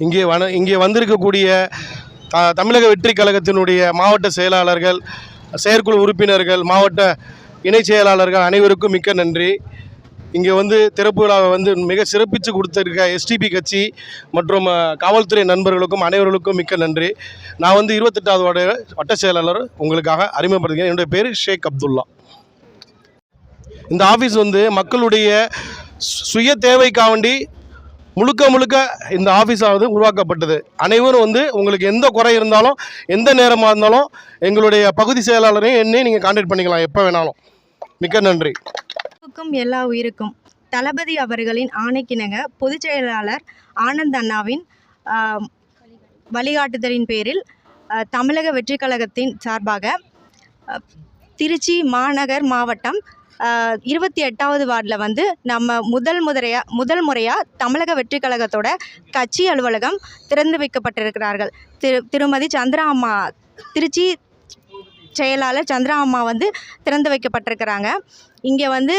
இங்கே வன இங்கே வந்திருக்கக்கூடிய த தமிழக வெற்றி கழகத்தினுடைய மாவட்ட செயலாளர்கள் செயற்குழு உறுப்பினர்கள் மாவட்ட இணை செயலாளர்கள் அனைவருக்கும் மிக்க நன்றி. இங்கே வந்து திறப்பு விழாவை வந்து மிக சிறப்பித்து கொடுத்துருக்க எஸ்டிபி கட்சி மற்றும் காவல்துறை நண்பர்களுக்கும் அனைவர்களுக்கும் மிக்க நன்றி. நான் வந்து இருபத்தெட்டாவது வட வட்ட செயலாளர். உங்களுக்காக அறிமுகப்படுத்துகிறேன். என்னுடைய பேர் ஷேக் அப்துல்லா. இந்த ஆஃபீஸ் வந்து மக்களுடைய சு- சுய தேவைக்காண்டி முழுக்க முழுக்க இந்த ஆஃபீஸாவது உருவாக்கப்பட்டது. அனைவரும் வந்து உங்களுக்கு எந்த குறை இருந்தாலும் எந்த நேரமாக இருந்தாலும் எங்களுடைய பகுதி செயலாளரையும் என்னையும் நீங்கள் கான்டாக்ட் பண்ணிக்கலாம் எப்போ வேணாலும். மிக்க நன்றி. எல்லா உயிருக்கும். தளபதி அவர்களின் ஆணைக்கிணங்க பொதுச் செயலாளர் ஆனந்த் அண்ணாவின் வழிகாட்டுதலின் பேரில் தமிழக வெற்றி கழகத்தின் சார்பாக திருச்சி மாநகர் மாவட்டம் இருபத்தி எட்டாவது வார்டில் வந்து நம்ம முதல் முறையாக முதல் முறையாக தமிழக வெற்றி கழகத்தோட கட்சி அலுவலகம் திறந்து வைக்கப்பட்டிருக்கிறார்கள். திரு திருமதி சந்திரா அம்மா திருச்சி செயலாளர் சந்திரா அம்மா வந்து திறந்து வைக்கப்பட்டிருக்கிறாங்க. இங்கே வந்து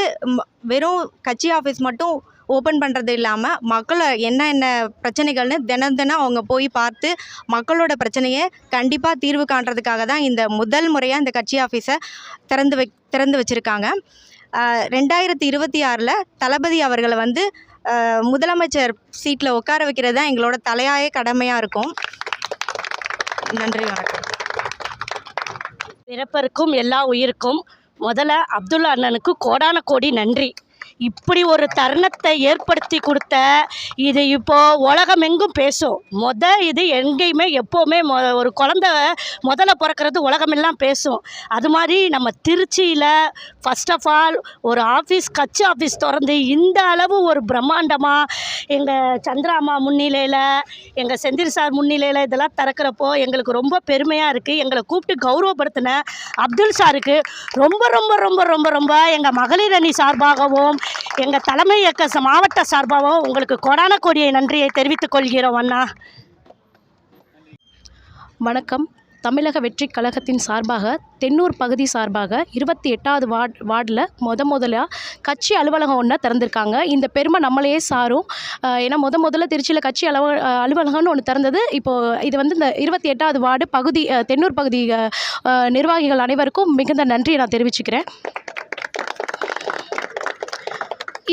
வெறும் கட்சி ஆஃபீஸ் மட்டும் ஓப்பன் பண்ணுறது இல்லாமல் மக்களை என்ன என்ன பிரச்சனைகள்னு தினம் தினம் அவங்க போய் பார்த்து மக்களோட பிரச்சனையை கண்டிப்பாக தீர்வு காண்றதுக்காக தான் இந்த முதல் முறையாக இந்த கட்சி ஆஃபீஸை திறந்து வை திறந்து வச்சுருக்காங்க. ரெண்டாயிரத்தி இருபத்தி ஆறில் தளபதி அவர்களை வந்து முதலமைச்சர் சீட்டில் உட்கார வைக்கிறது தான் எங்களோட தலையாய கடமையாக இருக்கும். நன்றி வணக்கம். பிறப்பருக்கும் எல்லா உயிருக்கும் முதல்ல அப்துல்லா அண்ணனுக்கு கோடான கோடி நன்றி. இப்படி ஒரு தருணத்தை ஏற்படுத்தி கொடுத்த இது இப்போது உலகமெங்கும் பேசும். மொத இது எங்கேயுமே எப்போவுமே மொ ஒரு குழந்த முதல்ல பிறக்கிறது உலகமெல்லாம் பேசும். அது மாதிரி நம்ம திருச்சியில் ஃபஸ்ட் ஆஃப் ஆல் ஒரு ஆஃபீஸ் கட்சி ஆஃபீஸ் திறந்து இந்த அளவு ஒரு பிரம்மாண்டமாக எங்கள் சந்திராமா முன்னிலையில் எங்கள் செந்தில் சார் முன்னிலையில் இதெல்லாம் திறக்கிறப்போ எங்களுக்கு ரொம்ப பெருமையாக இருக்குது எங்களை கூப்பிட்டு கௌரவப்படுத்தின அப்துல் சாருக்கு ரொம்ப ரொம்ப ரொம்ப ரொம்ப ரொம்ப எங்கள் மகளிர் அணி சார்பாகவும் எங்கள் தலைமை இயக்க மாவட்ட சார்பாகவும் உங்களுக்கு கொடான கோடியை நன்றியை தெரிவித்துக் கொள்கிறோம் அண்ணா. வணக்கம். தமிழக வெற்றி கழகத்தின் சார்பாக தென்னூர் பகுதி சார்பாக இருபத்தி எட்டாவது வார்ட் வார்டில் முத முதலாக கட்சி அலுவலகம் ஒன்றை திறந்திருக்காங்க. இந்த பெருமை நம்மளையே சாரும். ஏன்னா முத முதல்ல திருச்சியில் கட்சி அலுவ அலுவலகம்னு ஒன்று திறந்தது. இப்போது இது வந்து இந்த இருபத்தி எட்டாவது வார்டு பகுதி தென்னூர் பகுதி நிர்வாகிகள் அனைவருக்கும் மிகுந்த நன்றியை நான் தெரிவிச்சுக்கிறேன்.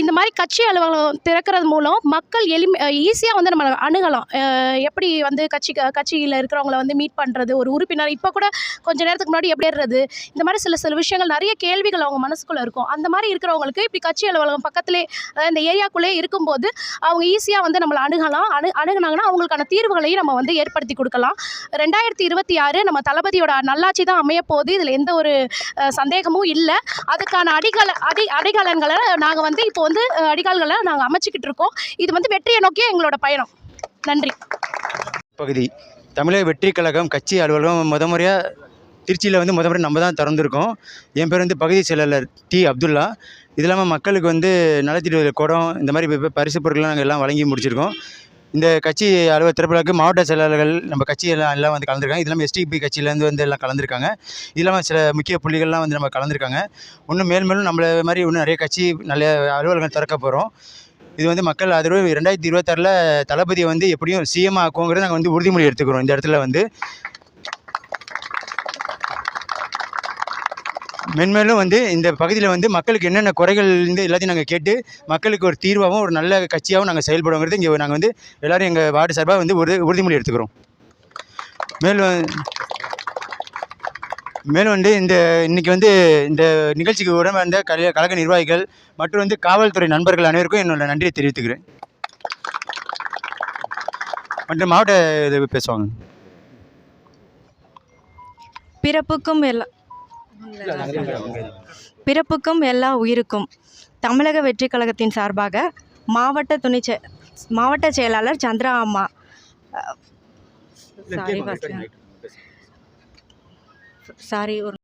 இந்த மாதிரி கட்சி அலுவலகம் திறக்கிறது மூலம் மக்கள் எளிமை ஈஸியாக வந்து நம்ம அணுகலாம். எப்படி வந்து கட்சி கட்சியில் இருக்கிறவங்கள வந்து மீட் பண்ணுறது ஒரு உறுப்பினர் இப்போ கூட கொஞ்ச நேரத்துக்கு முன்னாடி எப்படி ஏறுறது இந்த மாதிரி சில சில விஷயங்கள் நிறைய கேள்விகள் அவங்க மனசுக்குள்ளே இருக்கும். அந்த மாதிரி இருக்கிறவங்களுக்கு இப்படி கட்சி அலுவலகம் பக்கத்திலே அதாவது இந்த ஏரியாக்குள்ளே இருக்கும்போது அவங்க ஈஸியாக வந்து நம்மளை அணுகலாம். அணு அணுகுனாங்கன்னா அவங்களுக்கான தீர்வுகளையும் நம்ம வந்து ஏற்படுத்தி கொடுக்கலாம். ரெண்டாயிரத்தி இருபத்தி ஆறு நம்ம தளபதியோட நல்லாட்சி தான் அமைய போகுது இதில் எந்த ஒரு சந்தேகமும் இல்லை. அதுக்கான அடிகால அடி அடிகாலங்களை நாங்கள் வந்து இப்போ வந்து அடிகால்களை நாங்கள் அமைச்சிக்கிட்டு இருக்கோம். இது வந்து வெற்றியை நோக்கிய எங்களோட பயணம். நன்றி. பகுதி. தமிழக வெற்றி கழகம் கட்சி அலுவலகம் முத முறையாக திருச்சியில் வந்து முத முறை நம்ம தான் திறந்துருக்கோம். என் பேர் வந்து பகுதி செயலாளர் டி அப்துல்லா. இது இல்லாமல் மக்களுக்கு வந்து நலத்திட்டு குடம் இந்த மாதிரி பரிசு பொருட்கள்லாம் நாங்கள் எல்லாம் வழங்கி முடிச்சிருக்கோம். இந்த கட்சி அலுவலக திறப்புலாக்கு மாவட்ட செயலாளர்கள் நம்ம கட்சி எல்லாம் எல்லாம் வந்து கலந்துருக்காங்க. இது இல்லாமல் எஸ்டிபி கட்சியிலேருந்து வந்து எல்லாம் கலந்துருக்காங்க. இது இல்லாமல் சில முக்கிய புள்ளிகள்லாம் வந்து நம்ம கலந்துருக்காங்க. இன்னும் மேல் மேலும் நம்மள மாதிரி இன்னும் நிறைய கட்சி நல்ல அலுவலகம் திறக்க போகிறோம் இது வந்து மக்கள் ஆதரவு ரெண்டாயிரத்தி இருபத்தாறில் தளபதியை வந்து எப்படியும் சிஎம் ஆக்குங்கிறது நாங்கள் வந்து உறுதிமொழி எடுத்துக்கிறோம். இந்த இடத்துல வந்து மென்மேலும் வந்து இந்த பகுதியில் வந்து மக்களுக்கு என்னென்ன குறைகள் இருந்து எல்லாத்தையும் நாங்கள் கேட்டு மக்களுக்கு ஒரு தீர்வாகவும் ஒரு நல்ல கட்சியாகவும் நாங்கள் செயல்படுவோங்கிறது இங்கே நாங்கள் வந்து எல்லோரும் எங்கள் வார்டு சார்பாக வந்து ஒரு உறுதிமொழி எடுத்துக்கிறோம். மேலும் மேலும் வந்து இந்த இன்றைக்கி வந்து இந்த நிகழ்ச்சிக்கு உடம்பு வந்த கல கழக நிர்வாகிகள் மற்றும் வந்து காவல்துறை நண்பர்கள் அனைவருக்கும் என்னோட நன்றியை தெரிவித்துக்கிறேன். மற்றும் மாவட்ட இது பேசுவாங்க. பிறப்புக்கும் எல்லாம் பிறப்புக்கும் எல்லா உயிருக்கும். தமிழக வெற்றிக் கழகத்தின் சார்பாக மாவட்ட துணை செ மாவட்ட செயலாளர் சந்திரா அம்மா சாரி சாரி ஒரு